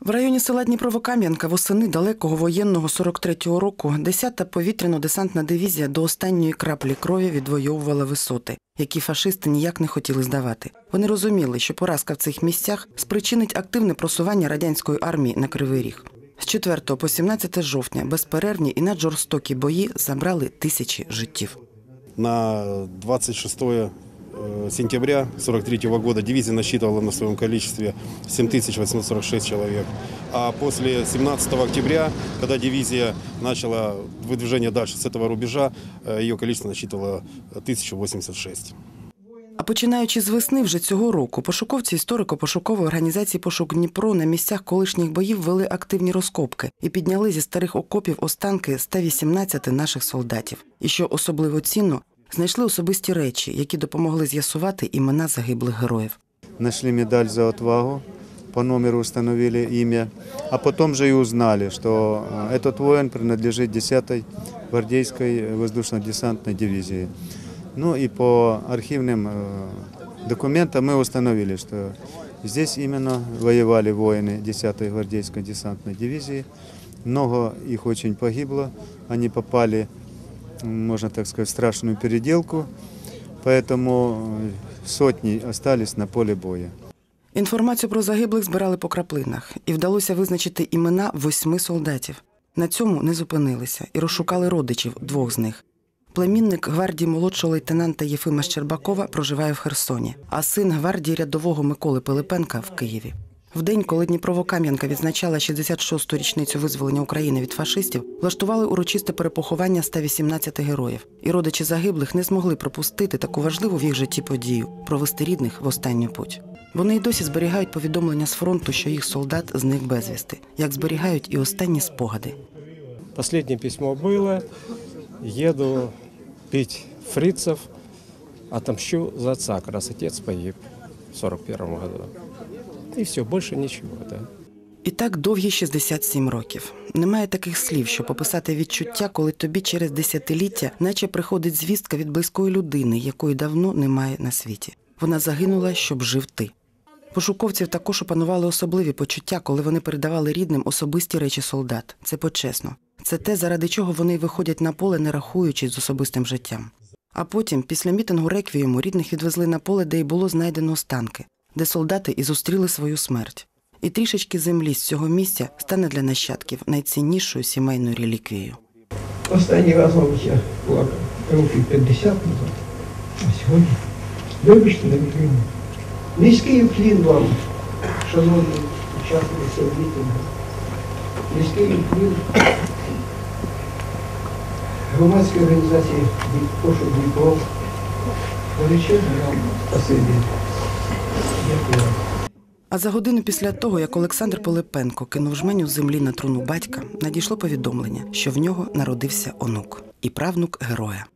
В районі села Дніпровокам'янка восени далекого воєнного 43-го року 10-та повітряно-десантна дивізія до останньої краплі крові відвоювала висоти, які фашисти ніяк не хотіли здавати. Вони розуміли, що поразка в цих місцях спричинить активне просування радянської армії на Кривий Ріг. З 4 по 17 жовтня безперервні і наджорстокі бої забрали тисячі життів. На 26 э, сентября 43 года дивизия насчитывала на своем количестве 7846 человек. А после 17 октября, когда дивизия начала выдвижение дальше с этого рубежа, э, ее количество насчитывало 1086. А починаючи з весни вже цього року, пошуковці історико-пошукової організації Пошук Дніпро на місцях колишніх боїв вели активні розкопки і підняли зі старих окопів останки 118 наших солдатів. І що особливо цінно, знайшли особисті речі, які допомогли з'ясувати імена загиблих героїв. Нашли медаль за отвагу, по номеру установили имя, а потом же и узнали, что э, этот воин принадлежит 10-й гвардейской воздушно-десантной дивизии. Ну и по архивным э, документам мы установили, что здесь именно воевали воины 10-й гвардейской десантной дивизии. Много их очень погибло, они попали, м, можно так сказать, страшную переделку, поэтому э, сотни остались на поле боя. Інформацію про загиблих збирали по краплинах, і вдалося визначити імена восьми солдатів. На цьому не зупинилися і розшукали родичів двох з них. Племінник гвардії молодшого лейтенанта Єфима Щербакова проживає в Херсоні, а син гвардії рядового Миколи Пилипенка в Києві. В день, коли Дніпровокам'янка відзначала 66-ту річницю визволення України від фашистів, влаштували урочисте перепоховання 118 героїв, і родичі загиблих не змогли пропустити таку важливу в їх житті подію провести рідних в останню путь. Вони й досі зберігають повідомлення з фронту, що їх солдат зник безвісти, як зберігають і останні спогади. Последнее письмо было. Еду пить фрицев, отомщу за отца, раз отец погиб в 41 году. И все, больше ничего, да. І так довгі 67 років. Немає таких слів, щоб описати відчуття, коли тобі через десятиліття, наче приходить звістка від близької людини, якої давно немає на світі. Вона загинула, щоб жив ти. Пошуковців також опанували особливі почуття, коли вони передавали рідним особисті речі солдат. Це почесно. Це те, заради чого вони виходять на поле, не рахуючись з особистим життям. А потім, після мітингу реквієму, рідних відвезли на поле, де й було знайдено останки, де солдати і зустріли свою смерть. І трішечки землі з цього місця стане для нащадків найціннішою сімейною реліквією. Останній раз, мабуть, я плакав років 50 назад, а сьогодні, вибачте, не витримую. Низький уклін вам, шановні учасники цього мітингу. Низький уклін громадської організації «Пошук Дніпро». Величезне вам спасибі. А за годину після того, як Олександр Полипенко кинув жменю землі на труну батька, надійшло повідомлення, що в нього народився онук і правнук героя.